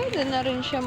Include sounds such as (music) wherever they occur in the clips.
Pwede na rin siya.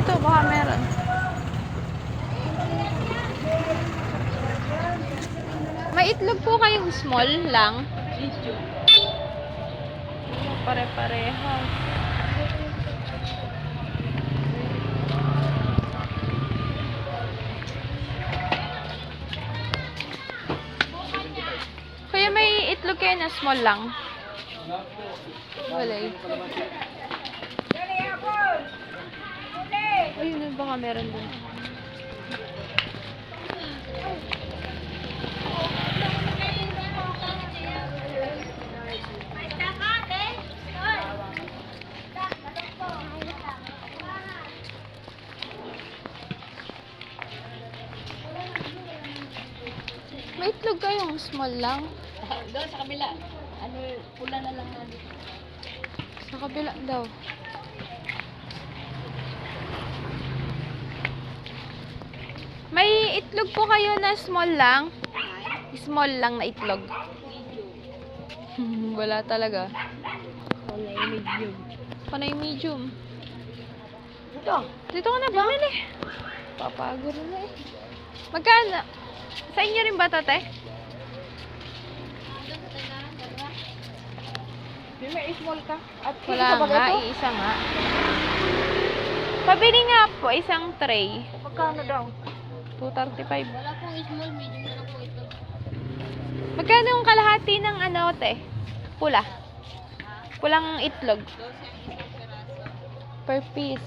Dito, baka meron. May itlog po kayong small lang. Pare-pareha. Kuya, may itlog kayo na small lang. Wala eh. Baka meron dun. May itlog kayong small lang. (laughs) Doon sa kabila. Ano, pula na lang na. Sa kabila daw. May itlog po kayo na small lang? Small lang na itlog. (laughs) Wala talaga. Yung medium. Yung medium? Ito. Dito ka na bumili. Papagod na eh. Magkano? Sa inyo rin ba to, te? May small ka? At Wala nga, iisa nga. Pabili nga po, isang tray. Magkano daw? 235. Wala pong small, medium na lang po ito. Magkano yung kalahati ng ano, te? Pula. Pulang itlog. Per piece.